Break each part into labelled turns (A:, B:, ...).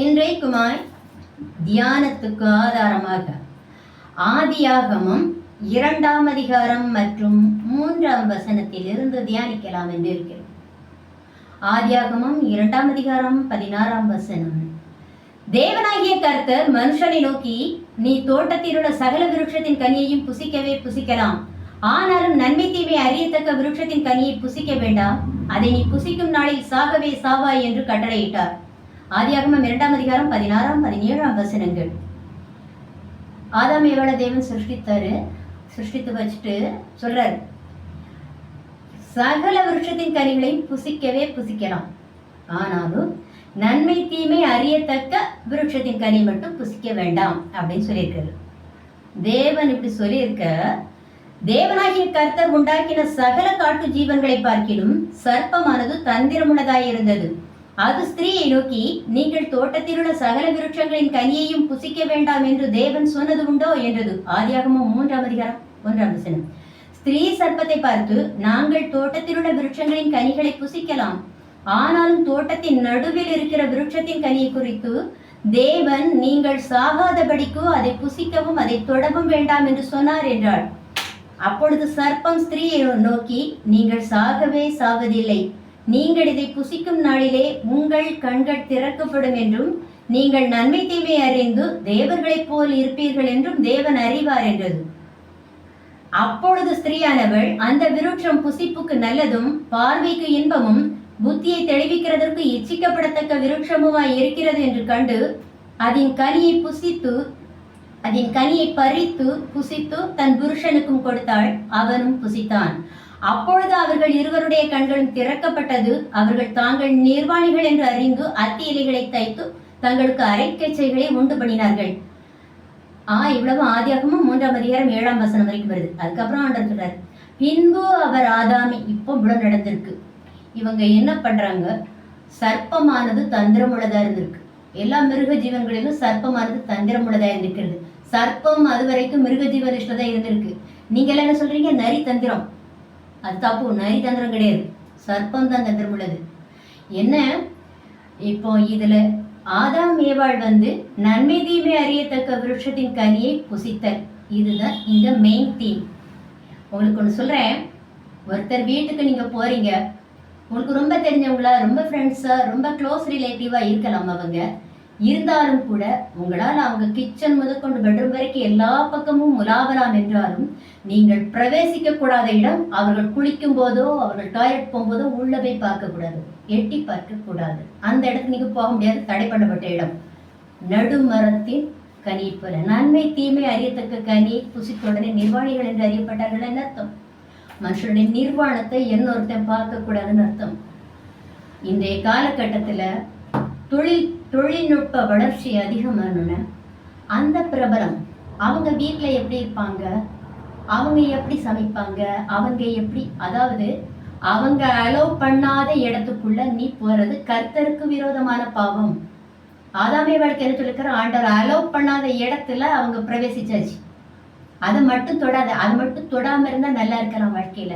A: இன்றைக்குமாய் தியானத்துக்கு ஆதாரமாக ஆதியாகமம் இரண்டாம் அதிகாரம் மற்றும் மூன்றாம் வசனத்தில் இருந்து தியானிக்கலாம் என்று இருக்கிறோம். ஆதியாகமம் இரண்டாம் அதிகாரம் பதினாறாம் வசனம். தேவனாகிய கர்த்தர் மனுஷனை நோக்கி நீ தோட்டத்தில் உள்ள சகல விருட்சத்தின் கனியையும் புசிக்கவே புசிக்கலாம். ஆனாலும் நன்மை தீமை அறியத்தக்க விருட்சத்தின் கனியை புசிக்க வேண்டாம். அதை நீ புசிக்கும் நாளில் சாகவே சாவாய் என்று கட்டளையிட்டார். ஆதியாகமம் இரண்டாம் அதிகாரம் பதினாறாம் பதினேழாம் வசனங்கள். ஆதாம் ஏவாள தேவன் சிருஷ்டித்தாரு? சிருஷ்டித்து வச்சுட்டு சொல்றாரு. சகல விருட்சத்தின் கனிகளையும் புசிக்கவே புசிக்கலாம். ஆனாலும் நன்மை தீமை அறியத்தக்க விருட்சத்தின் கனி மட்டும் புசிக்க வேண்டாம் அப்படின்னு சொல்லியிருக்காரு. தேவன் இப்படி சொல்லியிருக்க தேவனாகிய கர்த்தர் உண்டாக்கின சகல காட்டு ஜீவன்களை பார்க்கிலும் சர்ப்பமானது தந்திரமுள்ளதாய் இருந்தது அது ஸ்திரீயை நோக்கி நீங்கள் தோட்டத்தில் உள்ள சகல விருட்சங்களின் கனியையும் புசிக்க வேண்டாம் என்று தேவன் சொன்னது உண்டோ? என்றது ஆதியாகமோ மூன்றாம் அதிகாரம் ஒன்றாம் வசனம். ஸ்திரீ சர்ப்பத்தை பார்த்து நாங்கள் தோட்டத்தில் உள்ள விருட்சங்களின் கனிகளை புசிக்கலாம். ஆனாலும் தோட்டத்தின் நடுவில் இருக்கிற விருட்சத்தின் கனியை குறித்து தேவன் நீங்கள் சாகாதபடிக்கு அதை புசிக்கவும் அதை தொடவும் வேண்டாம் என்று சொன்னார் என்றாள். அப்பொழுது சர்ப்பம் ஸ்திரீயை நோக்கி நீங்கள் சாகவே சாவதில்லை. நீங்கள் இதை புசிக்கும் நாளிலே உங்கள் கண்கள் திறக்கப்படும் என்றும் நீங்கள் நன்மை தீமை அறிந்து தேவர்களைப் போல் இருப்பீர்கள் என்றும் தேவன் அறிவார் என்றது. அப்பொழுது ஸ்திரீயானவள் அந்த விருட்சம் புசிப்புக்கு நல்லதும் பார்வைக்கு இன்பமும் புத்தியை தெளிவிக்கிறதற்கு இச்சிக்கப்படத்தக்க விருட்சமுமாய் இருக்கிறது என்று கண்டு அதன் கனியை புசித்து அதன் கனியை பறித்து புசித்து தன் புருஷனுக்கும் கொடுத்தாள். அவனும் புசித்தான். அப்பொழுது அவர்கள் இருவருடைய கண்களும் திறக்கப்பட்டது. அவர்கள் தாங்கள் நிர்வாணிகள் என்று அறிந்து அத்தி இலைகளை தைத்து தங்களுக்கு அரைக்கச்சைகளை உண்டு பண்ணினார்கள். ஆ இவ்வளவு ஆதியாகமும் மூன்றாம் அதிகாரம் ஏழாம் வசனம் வரைக்கும் வருது. அதுக்கப்புறம் ஆண்டர் சொல்றாரு பின்பு அவர் ஆதாமி இப்போ இவ்வளவு நடந்திருக்கு இவங்க என்ன பண்றாங்க? சர்ப்பமானது தந்திரமுள்ளதா இருந்திருக்கு. எல்லா மிருக ஜீவன்களிலும் சர்ப்பமானது தந்திரமுள்ளதா இருந்திருக்கிறது. சர்ப்பம் அது வரைக்கும் மிருக ஜீவனிஷ்டதா இருந்திருக்கு. நீங்க எல்லாம் என்ன சொல்றீங்க? நரி தந்திரம். அது தப்பு நரி தந்திரம் கிடையாது. சர்ப்பம் தான் தந்திரம் உள்ளது என்ன? இப்போ இதுல ஆதாம் ஏவாள் வந்து நன்மை தீமை அறியத்தக்க விருட்சத்தின் கனியை புசித்தல். இதுதான் இந்த மெயின் தீம் உங்களுக்கு ஒன்று சொல்கிறேன் ஒருத்தர் வீட்டுக்கு நீங்கள் போகிறீங்க உங்களுக்கு ரொம்ப தெரிஞ்சவங்களா ரொம்ப ஃப்ரெண்ட்ஸாக ரொம்ப க்ளோஸ் ரிலேட்டிவாக இருக்கலாம் அவங்க. இருந்தாலும் கூட உங்களால் அவங்க கிச்சன் முதற்கொண்டு பெட்ரூம் வரைக்கும் எல்லா பக்கமும் உலாவலாம் என்றாலும் நீங்கள் பிரவேசிக்க கூடாத இடம் அவர்கள் குளிக்கும் போதோ அவர்கள் டாய்லெட் போகும்போதோ உள்ள போய் பார்க்க கூடாது எட்டி பார்க்க கூடாது அந்த இடத்துக்கு நீங்க போக முடியாது. தடை பண்ணப்பட்ட இடம். நடுமரத்தின் கனி போல நன்மை தீமை அறியத்தக்க கனி புசித்தொடனே நிர்வாணிகள் என்று அறியப்பட்டார்கள் என்ன அர்த்தம்? மனுஷனுடைய நிர்வாணத்தை இன்னொருத்தன் பார்க்க கூடாதுன்னு அர்த்தம். இன்றைய காலகட்டத்தில் தொழில் தொழில்நுட்ப வளர்ச்சி அதிகமானோன்னு அந்த பிரபலம் அவங்க வீட்டில் எப்படி இருப்பாங்க? அவங்க எப்படி சமைப்பாங்க? அவங்க எப்படி அதாவது அவங்க அலோவ் பண்ணாத இடத்துக்குள்ள நீ போறது கர்த்தருக்கு விரோதமான பாவம். ஆதாமே வாழ்க்கை என்ன சொல்லிருக்கிற ஆண்டவர் அலோவ் பண்ணாத இடத்துல அவங்க பிரவேசிச்சாச்சு. அதை மட்டும் தொடாத அது மட்டும் தொடாம இருந்தா நல்லா இருக்கலாம் வாழ்க்கையில.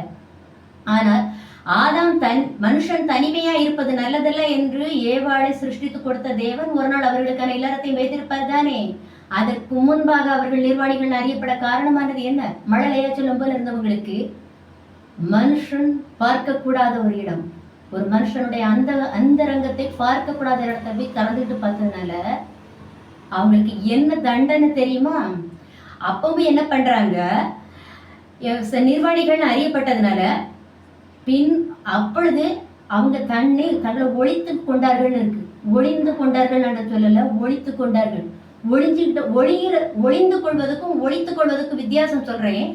A: ஆனால் ஆதாம் தன் மனுஷன் தனிமையா இருப்பது நல்லதல்ல என்று ஏவாளை சிருஷ்டித்து கொடுத்த தேவன் ஒரு நாள் அவர்களுக்கான இல்லறத்தையும் வைத்திருப்பார் தானே? அதற்கு முன்பாக அவர்கள் நிர்வாணிகள் அறியப்பட காரணமானது என்ன? மழலையா சொல்லும் போல இருந்தவங்களுக்கு மனுஷன் பார்க்கக்கூடாத ஒரு இடம். ஒரு மனுஷனுடைய அந்த அந்த ரங்கத்தை பார்க்கக்கூடாத இடத்தை போய் திறந்துட்டு பார்த்ததுனால அவங்களுக்கு என்ன தண்டனை தெரியுமா? அப்பவும் என்ன பண்றாங்க? நிர்வாணிகள் அறியப்பட்டதுனால பின் அப்பொழுது அவங்க தன்னை தங்களை ஒழித்து கொண்டார்கள் இருக்கு. ஒளிந்து கொண்டார்கள் என்று சொல்லல ஒழித்து கொண்டார்கள். ஒளிஞ்சுக்கிட்ட ஒழிகிற ஒளிந்து கொள்வதற்கும் ஒழித்து கொள்வதற்கும் வித்தியாசம் சொல்றேன்.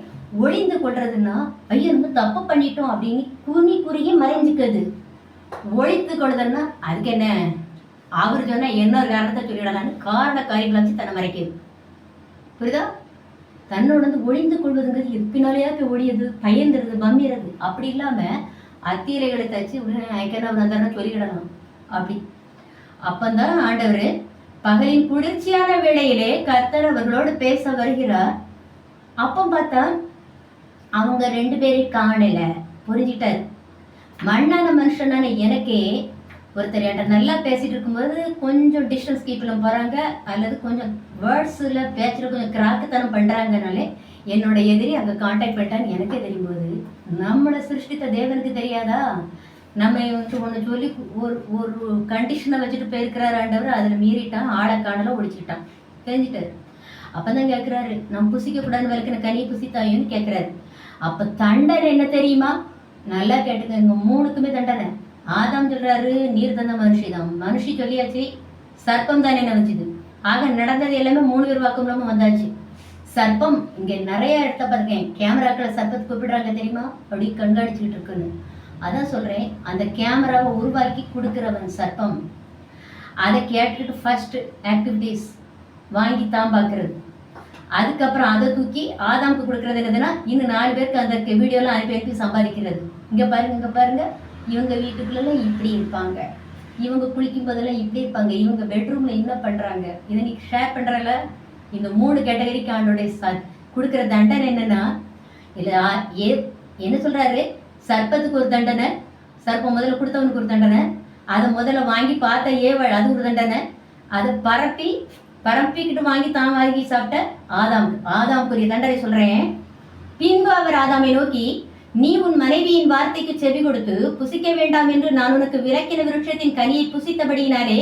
A: ஒளிந்து கொள்றதுன்னா ஐயோ நம்ம தப்பு பண்ணிட்டோம் அப்படின்னு குனி குறுகி மறைஞ்சுக்கிறது. ஒழித்து கொள்வதுன்னா அதுக்கு என்ன? அவர் என்ன ஒரு காரணத்தை சொல்லிடலான்னு காரண காரியங்களை வச்சு தன்னை மறைக்குது புரியுதா? தன்னோட வந்து ஒளிந்து கொள்வதுங்கிறது எப்பினாலேயா போய் ஒழியது பயந்துருது பம்பிடுறது அப்படி இல்லாமல் அத்தீரைகளை தச்சு உடனே ஐக்கனா தானே சொல்லிடலாம் அப்படி. அப்பந்தான் ஆண்டவர் பகலின் குளிர்ச்சியான வேளையிலே கர்த்தர் அவர்களோடு பேச வருகிறார். அப்போ பார்த்தா அவங்க ரெண்டு பேரை காணல. புரிஞ்சிட்டார் மண்ணான மனுஷனான எனக்கே ஒருத்தர் என்கிட்ட நல்லா பேசிட்டு இருக்கும்போது கொஞ்சம் டிஸ்டன்ஸ் கீப்பில் போகிறாங்க அல்லது கொஞ்சம் வேர்ட்ஸில் பேச்சில் கொஞ்சம் கிராக்குத்தனம் பண்ணுறாங்கனாலே என்னோட எதிரி அங்கே காண்டாக்ட் பண்ணிட்டான்னு எனக்கே தெரியும் போது நம்மளை சிருஷ்டித்த தேவனுக்கு தெரியாதா? நம்ம வந்து ஒன்று சொல்லி ஒரு ஒரு கண்டிஷனை வச்சுட்டு போயிருக்கிறாரு ஆண்டவர் அதில் மீறிட்டான் ஆளை காணல ஒழிச்சுட்டான் தெரிஞ்சிட்டாரு. அப்போ தான் கேட்குறாரு நம்ம புசிக்கக்கூடாதுன்னு வரைக்கும் கனியை புசித்தாயோன்னு கேட்குறாரு அப்போ தண்டனை என்ன தெரியுமா? நல்லா கேட்டுக்கங்க மூணுக்குமே தண்டனை. ஆதாம் சொல்றாரு நீர் தந்த மனுஷி தான். மனுஷி சொல்லியாச்சு சர்ப்பம் தானே என்ன வச்சுது. ஆக நடந்தது எல்லாமே மூணு பேர் வாக்குமூலமும் வந்தாச்சு. சர்ப்பம் இங்கே நிறைய இடத்த பார்த்துருக்கேன் கேமராக்களை சர்ப்பத்தை கூப்பிடுறாங்க தெரியுமா? அப்படி கண்காணிச்சுக்கிட்டு இருக்குன்னு. அதான் சொல்கிறேன் அந்த கேமராவை உருவாக்கி கொடுக்குறவன் சர்ப்பம். அதை கேட்டுட்டு ஃபர்ஸ்ட் ஆக்டிவிட்டீஸ் வாங்கி தான் பார்க்குறது. அதுக்கப்புறம் அதை தூக்கி ஆதாமுக்கு கொடுக்குறது என்னதுன்னா இன்னும் நாலு பேருக்கு அந்த வீடியோலாம் அனுப்பி அனுப்பி சம்பாதிக்கிறது. இங்கே பாருங்க இங்கே பாருங்க. இவங்க வீட்டுக்குள்ளெல்லாம் இப்படி இருப்பாங்க. இவங்க குளிக்கும் போதெல்லாம் இப்படி இருப்பாங்க. இவங்க பெட்ரூம்ல என்ன பண்றாங்க? இதை நீ ஷேர் பண்றல இந்த மூணு கேட்டகரிக்கு ஆண்டோடைய ச கொடுக்குற தண்டனை என்னன்னா இல்லை ஏ என்ன சொல்றாரு? சர்ப்பத்துக்கு ஒரு தண்டனை சர்ப்பம் முதல்ல கொடுத்தவனுக்கு ஒரு தண்டனை அதை முதல்ல வாங்கி பார்த்த ஏவல் அது ஒரு தண்டனை அதை பரப்பி பரப்பிக்கிட்டு வாங்கி தான் வாங்கி சாப்பிட்ட ஆதாம் ஆதாம்க்குரிய தண்டனை சொல்றேன். பின்பு அவர் ஆதாமை நோக்கி நீ உன் மனைவியின் வார்த்தைக்கு செவி கொடுத்து புசிக்க வேண்டாம் என்று நான் உனக்கு விளக்கின விருட்சத்தின் கனியை புசித்தபடியினாலே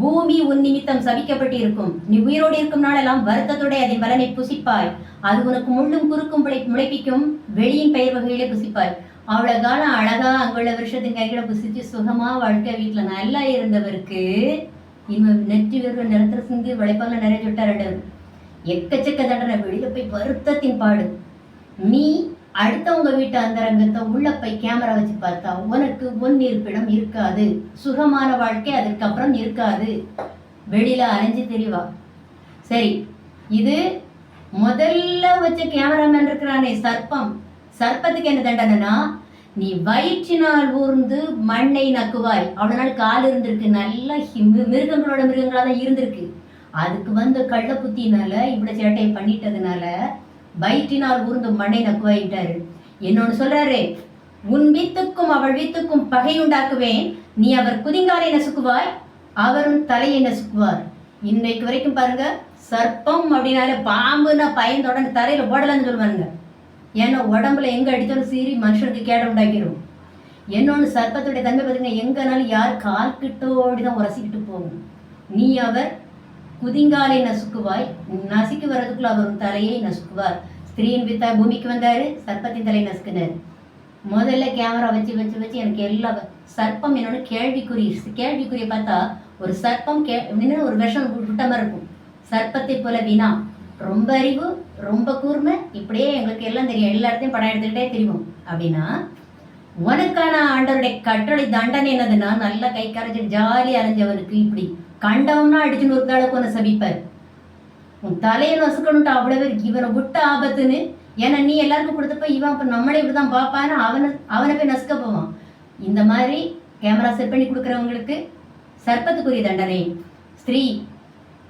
A: பூமி உன் நிமித்தம் சபிக்கப்பட்டிருக்கும். நீ உயிரோடு இருக்கும் நாளெல்லாம் வருத்தத்தோட அதன் பலனை புசிப்பாய். அது உனக்கு முள்ளும் குறுக்கும் முளைப்பிக்கும் வெளியின் பெயர் வகையிலே புசிப்பாய். அவ்வளவு காலம் அழகா அங்குள்ள வருஷத்தின் கைகளை புசிச்சு சுகமா வாழ்க்கை வீட்டுல நல்லா இருந்தவருக்கு இவன் நெற்றி வெறும் நிலத்துல சிந்தி உழைப்பாங்க நிறைய விட்டாரு எக்கச்சக்க தண்டனை. வெளியில போய் வருத்தத்தின் பாடு. நீ அடுத்தவங்க வீட்டு அந்தரங்கத்தை உள்ள போய் கேமரா வச்சு பார்த்தா உனக்கு ஒன் இருப்பிடம் இருக்காது. சுகமான வாழ்க்கை அதுக்கப்புறம் இருக்காது. வெளியில அலைஞ்சு தெரியவா சரி இது முதல்ல வச்ச கேமராமேன் இருக்கிறானே சர்ப்பம். சர்ப்பத்துக்கு என்ன தண்டனைனா நீ வயிற்றினால் ஊர்ந்து மண்ணை நக்குவாய். அவ்வளோ நாள் கால் இருந்திருக்கு நல்லா மிருகங்களோட மிருகங்களாக தான் இருந்திருக்கு. அதுக்கு வந்த கள்ள புத்தினால இவ்வளோ சேட்டையை பண்ணிட்டதுனால வயிற்றினால் ஊர்ந்து மண்ணை நக்குவாயிட்டாரு. என்னொன்று சொல்றாரு உன் வீத்துக்கும் அவள் வீத்துக்கும் பகை உண்டாக்குவேன். நீ அவர் குதிங்காலை நசுக்குவாய் அவரும் தலையை நசுக்குவார். இன்னைக்கு வரைக்கும் பாருங்க சர்ப்பம் அப்படின்னாலே பாம்புன்னா பயந்தோட தரையில போடலன்னு சொல்லுவாருங்க ஏன்னா உடம்புல எங்கே அடித்தாலும் சீறி மனுஷனுக்கு கேட உண்டாக்கிடும். என்னொன்று சர்ப்பத்துடைய தன்மை பார்த்தீங்கன்னா எங்கேனாலும் யார் கால் கிட்டோடி தான் உரசிக்கிட்டு போகும். நீ அவர் குதிங்காலை நசுக்குவாய் நசுக்கி வர்றதுக்குள்ள அவர் தலையை நசுக்குவார். ஸ்திரீன் வித்தா பூமிக்கு வந்தார் சர்ப்பத்தின் தலையை நசுக்கினார். முதல்ல கேமரா வச்சு வச்சு வச்சு எனக்கு எல்லா சர்ப்பம் என்னோட கேள்விக்குறி கேள்விக்குறியை பார்த்தா ஒரு சர்ப்பம் கே ஒரு விஷம் விட்ட மாதிரி இருக்கும். சர்ப்பத்தை போல வினா ரொம்ப அறிவு ரொம்ப கூர்மை இப்படியே எங்களுக்கு எல்லாம் தெரியும். எல்லா இடத்தையும் படம் எடுத்துக்கிட்டே தெரியும் அப்படின்னா உனக்கான ஆண்டவருடைய கட்டளை தண்டனை என்னதுன்னா நல்லா கை கரைச்சி ஜாலி அலைஞ்சவனுக்கு இப்படி கண்டவம்னா அடிச்சுன்னு ஒரு காலக்கு உன்னை சபிப்பார். உன் தலையை நசுக்கணுன்ட்டு அவ்வளோ பேர் இவனை விட்ட ஆபத்துன்னு ஏன்னா நீ எல்லாருக்கும் கொடுத்தப்ப இவன் இப்போ நம்மளே இப்படி தான் பார்ப்பான்னு அவனை அவனை போய் நசுக்க போவான். இந்த மாதிரி கேமரா செட் பண்ணி கொடுக்குறவங்களுக்கு சர்ப்பத்துக்குரிய தண்டனை. ஸ்திரீ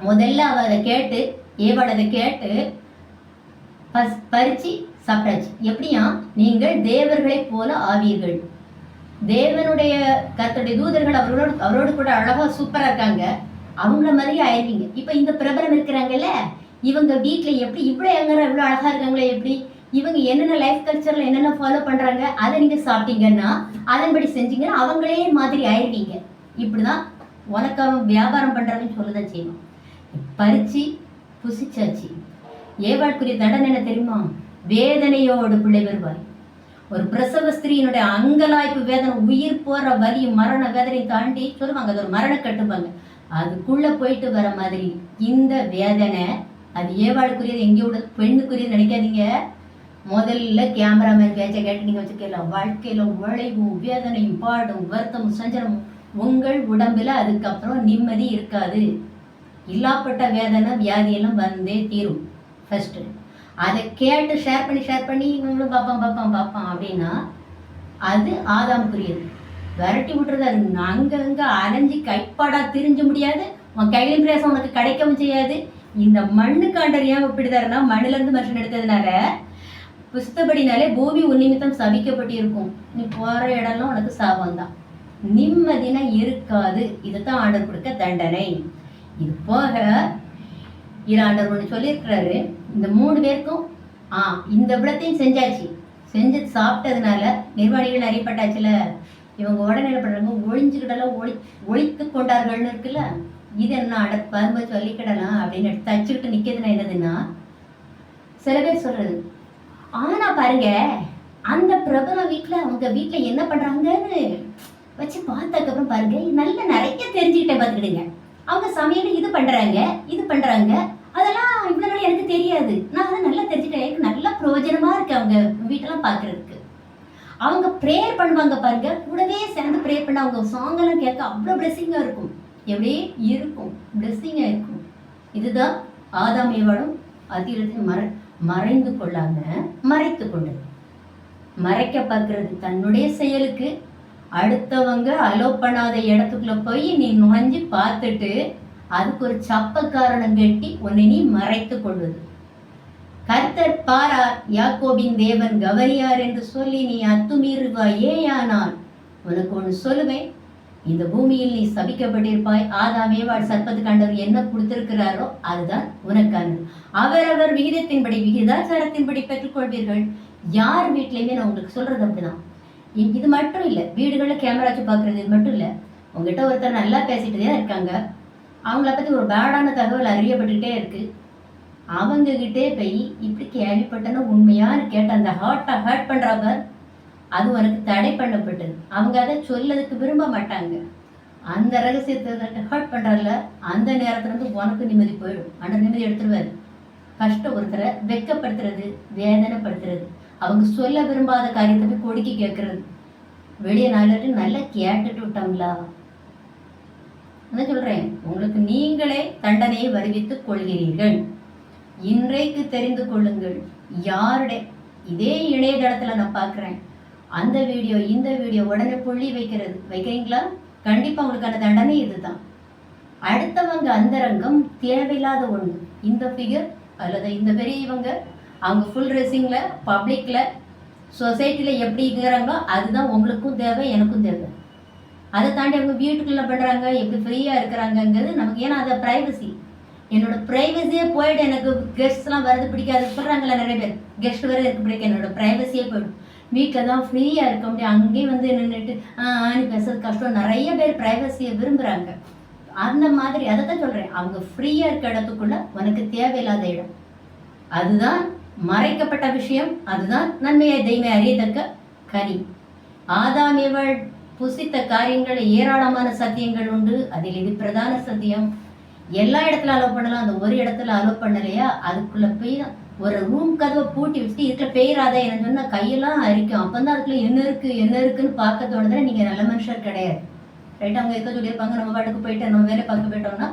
A: முதல்ல அவ அதை கேட்டு ஏவாள் கேட்டு பஸ் பறிச்சு சாப்பிட்டாச்சு. எப்படியா? நீங்கள் தேவர்களைப் போல ஆவீர்கள். தேவனுடைய கர்த்தருடைய தூதர்கள் அவரோடு அவரோடு கூட அழகா சூப்பரா இருக்காங்க. அவங்கள மாதிரியே ஆயிருவீங்க இப்போ இந்த பிரபலம் இருக்கிறாங்கல்ல இவங்க வீட்டில் எப்படி இவ்வளோ எங்க இவ்வளோ அழகா இருக்காங்களே எப்படி? இவங்க என்னென்ன லைஃப் கல்ச்சர்ல என்னென்ன ஃபாலோ பண்றாங்க அதை நீங்க சாப்பிட்டீங்கன்னா அதன்படி செஞ்சீங்கன்னா அவங்களே மாதிரி ஆயிருவீங்க இப்படிதான் உனக்கு அவன் வியாபாரம் பண்றாங்கன்னு சொல்லதான் செய்வான். பறிச்சு புசிச்சாச்சு. ஏவாளுக்குரிய தண்டனை என்ன தெரியுமா? வேதனையோடு பிள்ளை வருவாய். ஒரு பிரசவ ஸ்திரீயினுடைய அங்கலாய்ப்பு வேதனை உயிர் போற வலி மரண வேதனை தாண்டி சொல்லுவாங்க அது ஒரு மரண கட்டுப்பாங்க. அதுக்குள்ள போயிட்டு வர மாதிரி இந்த வேதனை அது ஏவாளுக்குரியது எங்கேயோட பெண்ணுக்குரியது நினைக்காதீங்க. முதல்ல கேமராமேன் பேச்சை கேட்டு நீங்க வச்சுக்கலாம் வாழ்க்கையில உழைவும் வேதனையும் பாடும் வருத்தமும் சஞ்சலமும் உங்கள் உடம்புல அதுக்கப்புறம் நிம்மதி இருக்காது. இல்லாப்பட்ட வேதனை வியாதியெல்லாம் வந்தே தீரும். ஃபஸ்ட்டு அதை கேட்டு ஷேர் பண்ணி ஷேர் பண்ணி இவங்களும் பார்ப்பான் பார்ப்பான் பார்ப்பான். அப்படின்னா அது ஆதாமுக்குரியது விரட்டி விட்டுறது அங்கங்கே அலைஞ்சி கைப்பாடா திரிஞ்ச முடியாது. உன் கையிலும் பிரேசம் உனக்கு கிடைக்கவும் செய்யாது. இந்த மண்ணு காண்டர் ஏன் ஒப்பிடுதாருன்னா மண்ணிலேருந்து மனுஷன் எடுத்ததுனால புஸ்தபடினாலே பூமி உன் நிமித்தம் சபிக்கப்பட்டு இருக்கும் நீ போகிற இடம்லாம் உனக்கு சாபம் தான் நிம்மதினா இருக்காது. இதுதான் ஆர்டர் கொடுக்க தண்டனை. இது போக இது ஒன்று சொல்லியிருக்கிறாரு. இந்த மூணு பேருக்கும் ஆ இந்த விடத்தையும் செஞ்சாச்சு. செஞ்சு சாப்பிட்டதுனால நிர்வாணிகள் அறியப்பட்டாச்சுல. இவங்க உடனே என்ன பண்ணுறாங்க ஒழிஞ்சுக்கிடலாம் ஒளி ஒழித்து கொண்டார்கள்னு இருக்குல்ல. இது என்ன அட பரும்ப சொல்லிக்கிடலாம் அப்படின்னு எடுத்து தச்சுக்கிட்டு நிற்கிறதுனா என்னதுன்னா சில பேர் சொல்றது ஆனா பாருங்க அந்த பிரபல வீட்டில் அவங்க வீட்டில் என்ன பண்ணுறாங்கன்னு வச்சு பார்த்ததுக்கப்புறம் பாருங்க நல்ல நிறைய தெரிஞ்சுக்கிட்டேன் பார்த்துக்கிடுங்க. அவங்க சமையல் இது பண்ணுறாங்க இது பண்ணுறாங்க அதெல்லாம் இவ்வளோ நாள் எனக்கு தெரியாது. நான் அதை நல்லா தெரிஞ்சுட்டேன் எனக்கு நல்ல பிரயோஜனமாக இருக்கு அவங்க வீட்டெல்லாம் பார்க்குறதுக்கு அவங்க ப்ரேயர் பண்ணுவாங்க பாருங்க. கூடவே சேர்ந்து ப்ரேயர் பண்ண அவங்க சாங் எல்லாம் கேட்க அவ்வளோ பிளெஸ்ஸிங்காக இருக்கும். எப்படியே இருக்கும். பிளெஸ்ஸிங்காக இருக்கும். இதுதான் ஆதாம் ஏவாளும் அதிரத்தில் மற மறைந்து கொள்ளாம மறைத்து கொண்டது. மறைக்க பார்க்கறது தன்னுடைய செயலுக்கு அடுத்தவங்க அலோ பண்ணாத இடத்துக்குள்ள போய் நீ நுழைஞ்சு பார்த்துட்டு அதுக்கு ஒரு சப்ப காரணம் கட்டி உன்னை நீ மறைத்து கொள்வது. கர்த்தர் பாரார் யாக்கோபின் தேவன் கவரியார் என்று சொல்லி நீ அத்துமீறுவாயேயானால் உனக்கு ஒன்று சொல்லுவேன். இந்த பூமியில் நீ சபிக்கப்பட்டிருப்பாய். ஆதாமே வாழ் சர்ப்பத்து கண்டவர் என்ன கொடுத்திருக்கிறாரோ அதுதான் உனக்கானது அவரவர் விகிதத்தின்படி விகிதாச்சாரத்தின்படி பெற்றுக்கொள்வீர்கள். யார் வீட்லையுமே நான் உங்களுக்கு சொல்றது அப்படிதான். இது மட்டும் இல்லை வீடுகளில் கேமரா வச்சு பார்க்குறது இது மட்டும் இல்லை உங்ககிட்ட ஒருத்தர் நல்லா பேசிகிட்டே தான் இருக்காங்க. அவங்கள பற்றி ஒரு பேடான தகவல் அறியப்பட்டுக்கிட்டே இருக்குது அவங்க கிட்டே போய் இப்படி கேள்விப்பட்டேன்னு உண்மையான்னு கேட்ட அந்த ஹார்ட்டை ஹர்ட் பண்றவர் அது உனக்கு தடை பண்ணப்பட்டது. அவங்க அதை சொல்லதுக்கு விரும்ப மாட்டாங்க. அந்த ரகசியத்தை ஹர்ட் பண்றதுல அந்த நேரத்துலேருந்து உனக்கு நிம்மதி போயிடும். அந்த நிம்மதி எடுத்துருவாரு. கஷ்டம் ஒருத்தரை வெக்கப்படுத்துறது வேதனைப்படுத்துறது. அவங்க சொல்ல விரும்பாத காரியத்தை போய் கொடுக்கி கேட்கறது வெளியே நாலு நல்லா கேட்டுட்டு விட்டாங்களா என்ன சொல்றேன். உங்களுக்கு நீங்களே தண்டனையை வருவித்துக் கொள்கிறீர்கள். இன்றைக்கு தெரிந்து கொள்ளுங்கள். யாருடைய இதே இணையதளத்துல நான் பார்க்குறேன் அந்த வீடியோ இந்த வீடியோ உடனே புள்ளி வைக்கிறது. வைக்கிறீங்களா? கண்டிப்பா உங்களுக்கான தண்டனை இதுதான். அடுத்தவங்க அந்தரங்கம் தேவையில்லாத ஒன்று இந்த ஃபிகர் அல்லது இந்த பெரியவங்க அவங்க ஃபுல் ட்ரெஸ்ஸிங்கில் பப்ளிக்கில் சொசைட்டியில் எப்படி இருக்கிறாங்களோ அதுதான் உங்களுக்கும் தேவை எனக்கும் தேவை. அதை தாண்டி அவங்க வீட்டுக்குள்ள பண்ணுறாங்க எப்படி ஃப்ரீயாக இருக்கிறாங்கங்கிறது நமக்கு ஏன்னா அதை ப்ரைவசி என்னோட ப்ரைவசியே போயிடும் எனக்கு கெஸ்ட்லாம் வரது பிடிக்காது. சொல்கிறாங்களே நிறைய பேர் கெஸ்ட் வர இருக்க பிடிக்கும் என்னோட ப்ரைவசியே போயிடும். வீட்டில் தான் ஃப்ரீயாக இருக்க முடியும். அங்கேயும் வந்து நின்றுட்டு ஆணி பேசுறது கஷ்டம். நிறைய பேர் ப்ரைவசியை விரும்புகிறாங்க அந்த மாதிரி அதை தான் சொல்கிறேன் அவங்க ஃப்ரீயாக இருக்க இடத்துக்குள்ள உனக்கு தேவையில்லாத இடம். அதுதான் மறைக்கப்பட்ட விஷயம் அதுதான் நன்மையை தெய்மை அறியத்தக்க கனி. ஆதாமேவள் புசித்த காரியங்கள் ஏராளமான சத்தியங்கள் உண்டு. அதில் இது பிரதான சத்தியம். எல்லா இடத்துல அலோவ் பண்ணலாம். அந்த ஒரு இடத்துல அலோவ் பண்ணலையா? அதுக்குள்ள போய் ஒரு ரூம் கதவை பூட்டி வச்சுட்டு இதுக்குள்ள பெயராத என்ன சொன்னா கையெல்லாம் அரிக்கும். அப்பந்தான் அதுக்குள்ள என்ன இருக்கு என்ன இருக்குன்னு பார்க்க தோணுதுன்னா நீங்க நல்ல மனுஷர் கிடையாது. ரைட் அவங்க இருக்க சொல்லியிருப்பாங்க நம்ம பாட்டுக்கு போயிட்டு நம்ம வேலை பார்க்க போயிட்டோம்னா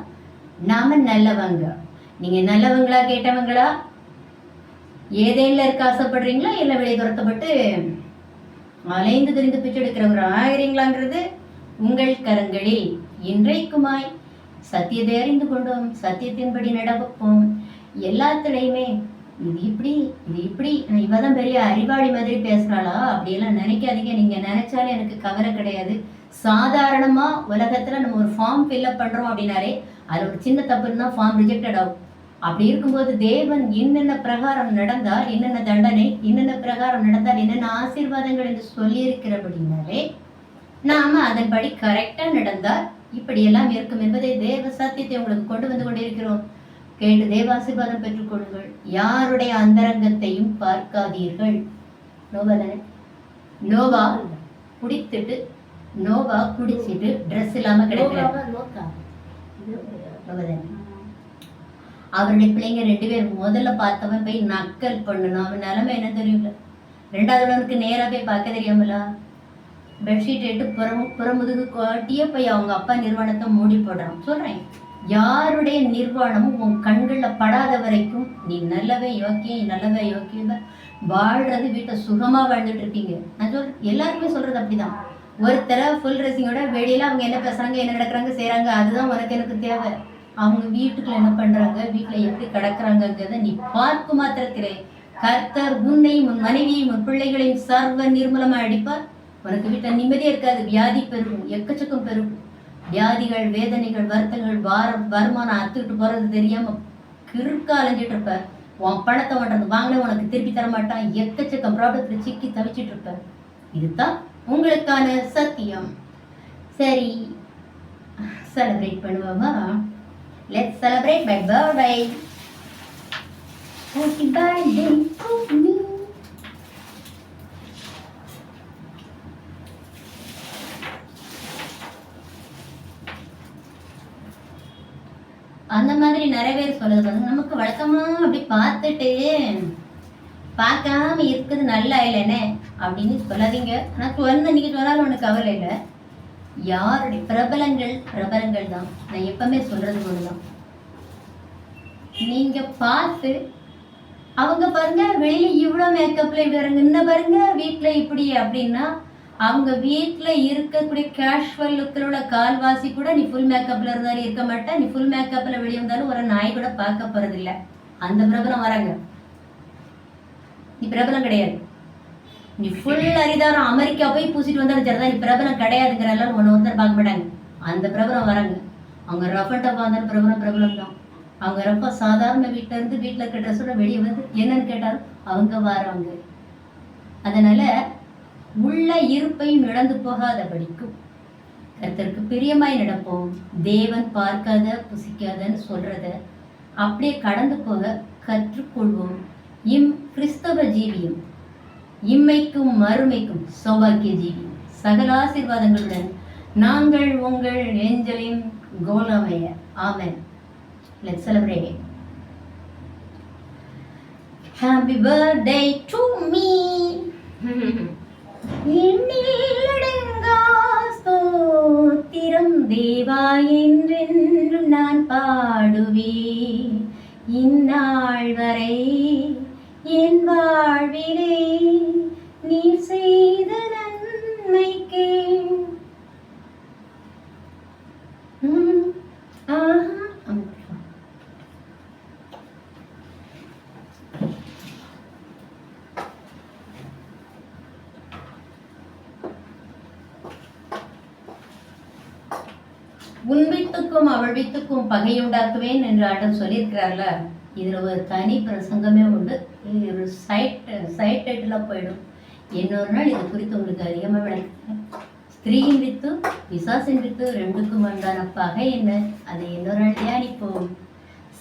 A: நாம நல்லவங்க. நீங்க நல்லவங்களா கேட்டவங்களா ஏதேனில் இருக்க ஆசைப்படுறீங்களா? இல்லை வெளியே துரத்தப்பட்டு அலைந்து தெரிந்து பிச்சை எடுக்கிறவங்க ஆகிறீங்களாங்கிறது உங்கள் கரங்களில். இன்றைக்குமாய் சத்தியத்தை அறிந்து கொண்டோம் சத்தியத்தின்படி நடப்போம். எல்லாத்துலேயுமே இது இப்படி இது இப்படி. இவதான் இவ தான் பெரிய அறிவாளி மாதிரி பேசுறாளா? அப்படியெல்லாம் நினைக்காதீங்க. நீங்க நினைச்சாலும் எனக்கு கவலை கிடையாது. சாதாரணமா உலகத்துல நம்ம ஒரு ஃபார்ம் ஃபில்அப் பண்றோம் அப்படின்னாலே அது ஒரு சின்ன தப்பு இருந்தால் ஃபார்ம் ரிஜெக்டட் ஆகும் அப்படி இருக்கும்போது தேவன் என்னென்ன பிரகாரம் நடந்தால் என்னென்ன தண்டனை என்னென்ன பிரகாரம் நடந்தால் என்னென்ன ஆசீர்வாதங்கள் என்று சொல்லியிருக்கிறபடினாலே நாம அதன்படி கரெக்டா நடந்தால் இப்படியெல்லாம் இருக்கும் என்பதை தேவ சத்தியத்தை உங்களுக்கு கொண்டு வந்து கொண்டிருக்கிறோம். கேட்டு தேவாசீர்வாதம் பெற்றுக்கொள்ளுங்கள் யாருடைய அந்தரங்கத்தையும் பார்க்காதீர்கள். நோவா தானே நோவா குடித்துட்டு நோவா குடிச்சிட்டு ட்ரெஸ் இல்லாம தானே அவருடைய பிள்ளைங்க ரெண்டு பேர் முதல்ல பார்த்தவன் போய் நக்கல் பண்ணணும். அவன் நிலைமை என்ன தெரியும்ல ரெண்டாவது அவனுக்கு போய் பார்க்க தெரியாமலா? பெட்ஷீட் எடுத்து புறம் புறமுதுகு காட்டியே போய் அவங்க அப்பா நிர்வாணத்தை மூடி போடுறான். சொல்கிறேன் யாருடைய நிர்வாணமும் உன் கண்களில் படாத வரைக்கும் நீ நல்லவே யோக்கியம் நல்லவே யோக்கியம் வாழ்றது வீட்டை சுகமாக வாழ்ந்துட்டு இருப்பீங்க நான் சொல் எல்லாருமே சொல்கிறது அப்படிதான். ஒருத்தர ஃபுல் ட்ரெஸ்ஸிங்கோட வெளியில் அவங்க என்ன பேசுறாங்க என்ன நடக்கிறாங்க செய்கிறாங்க அதுதான் உனக்கு எனக்கு தேவை. அவங்க வீட்டுக்குள்ள என்ன பண்றாங்க? வீட்டுல எப்படி கிடக்குறாங்கங்கிறத நீ பார்க்க மாத்திரத்திலே கர்த்தர் உன்னையும் உன் மனைவியையும் உன் பிள்ளைகளையும் சர்வ நிர்மூலமா அடிப்பார். உனக்கு வீட்டில் நிம்மதியே இருக்காது. வியாதி பெருகும். எக்கச்சக்கம் பெருகும். வியாதிகள் வேதனைகள் வருத்தங்கள் வாரம் வருமானம் அத்துக்கிட்டு போகிறது தெரியாம கிறுக்க அலைஞ்சிட்டு இருப்ப. உன் பணத்தை ஒன்றது வாங்கின உனக்கு திருப்பி தர மாட்டான். எக்கச்சக்கம் ப்ராப்ளத்தில் சிக்கி தவிச்சிட்டு இருப்ப. இதுதான் உங்களுக்கான சத்தியம். சரி. செலிப்ரேட் பண்ணுவோமா? Let's celebrate my birthday. Happy birthday to me. அந்த மாதிரி நிறைய பேர் சொல்றது வந்து நமக்கு வழக்கமா அப்படி பார்த்துட்டு பார்க்காம இருக்குது நல்லா இல்லைன்னு அப்படின்னு சொல்லாதீங்க ஆனால் சொன்ன நீங்க சொன்னாலும் ஒன்று கவலை இல்லை யாருடைய பிரபலங்கள் பிரபலங்கள் தான். நான் எப்பவுமே சொல்றது ஒண்ணுதான் நீங்க பார்த்து அவங்க பாருங்க வெளியில இவ்வளோ மேக்கப்ல பாருங்க இன்ன பாருங்க வீட்டில் இப்படி அப்படின்னா அவங்க வீட்டில் இருக்கக்கூடிய கேஷுவல் லுக்கில் உள்ள கால்வாசி கூட நீ ஃபுல் மேக்கப்ல இருந்தாலும் இருக்க மாட்டேன். நீ ஃபுல் மேக்கப்ல வெளியே வந்தாலும் ஒரு நாய் கூட பார்க்க போறதில்லை. அந்த பிரபலம் வராங்க. நீ பிரபலம் கிடையாது. நீ ஃபுல் அரிதாரம் அமெரிக்கா போய் பூசிட்டு வந்தாலும் சரிதான். நீ பிரபலம் கிடையாதுங்கிற எல்லாம் ஒன்று வந்து பார்க்க மாட்டாங்க. அந்த பிரபலம் வராங்க. அவங்க ரஃப் அண்ட் டஃப் பிரபலம் பிரபலம் தான். அவங்க ரொம்ப சாதாரண வீட்டில இருந்து வீட்டில் இருக்க ட்ரெஸ்ஸோட வெளியே வந்து என்னன்னு கேட்டாலும் அவங்க வாரவங்க அதனால உள்ள இருப்பையும் இழந்து போகாத படிக்கும். கருத்தருக்கு பிரியமாய் நடப்போம். தேவன் பார்க்காத புசிக்காதன்னு சொல்றத அப்படியே கடந்து போக கற்றுக்கொள்வோம். இம் கிறிஸ்தவ ஜீவியம். இம்மைக்கும் மறுமைக்கும் சௌபாக்கிய ஜீவி சகல ஆசீர்வாதங்களுடன் நாங்கள் உங்கள் ஏஞ்சலின் கோலமைய. Amen. Let celebrate happy birthday to me ஸ்தோத்திரம். தேவா என்றென்றும் நான் பாடுவேன். இந்நாள் வரை என் வாழ்விலே நீ செய்த நன்மைக்கே ம், ஆஹா, அம்மா. உன் வித்துக்கும் அவள் வித்துக்கும் பகையுண்டாக்குவேன் என்று ஆட்டம் சொல்லியிருக்கிறார்ல இதில் ஒரு தனி பிரசங்கமே உண்டு. ஒரு சைட் சைட் டைட்டிலாக போயிடும். இன்னொரு நாள் இது குறித்து உங்களுக்கு அதிகமாக விளக்குறேன் ஸ்திரீயின் வித்து விசாசின் வித்து ரெண்டுக்கும் உண்டான பகை என்ன? அதை இன்னொரு நாள் தியானிப்போம்.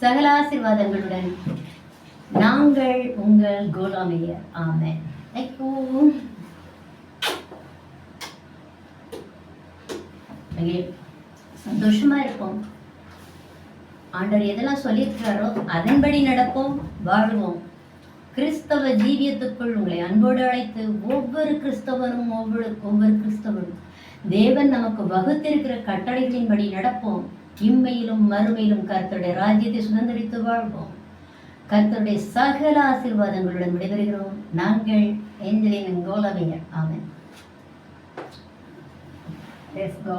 A: சகல ஆசீர்வாதங்களுடன் நாங்கள் உங்கள் கோலாமையர் ஆமென். தேங்க்யூ மிக சந்தோஷமா இருப்போம். ஆண்டவர் எதெல்லாம் சொல்லியிருக்கிறாரோ அதன்படி நடப்போம் வாழ்வோம். கிறிஸ்தவ ஜீவியத்துக்குள் உங்களை அன்போடு அழைத்து ஒவ்வொரு கிறிஸ்தவரும் ஒவ்வொரு ஒவ்வொரு கிறிஸ்தவரும் தேவன் நமக்கு வகுத்திருக்கிற கட்டளைகளின்படி நடப்போம். இம்மையிலும் மறுமையிலும் கர்த்தருடைய ராஜ்யத்தை சுதந்திரித்து வாழ்வோம். கர்த்தருடைய சகல ஆசீர்வாதங்களுடன் விடைபெறுகிறோம். நாங்கள் ஏஞ்சலின் கோலவையர். ஆமன். Let's go.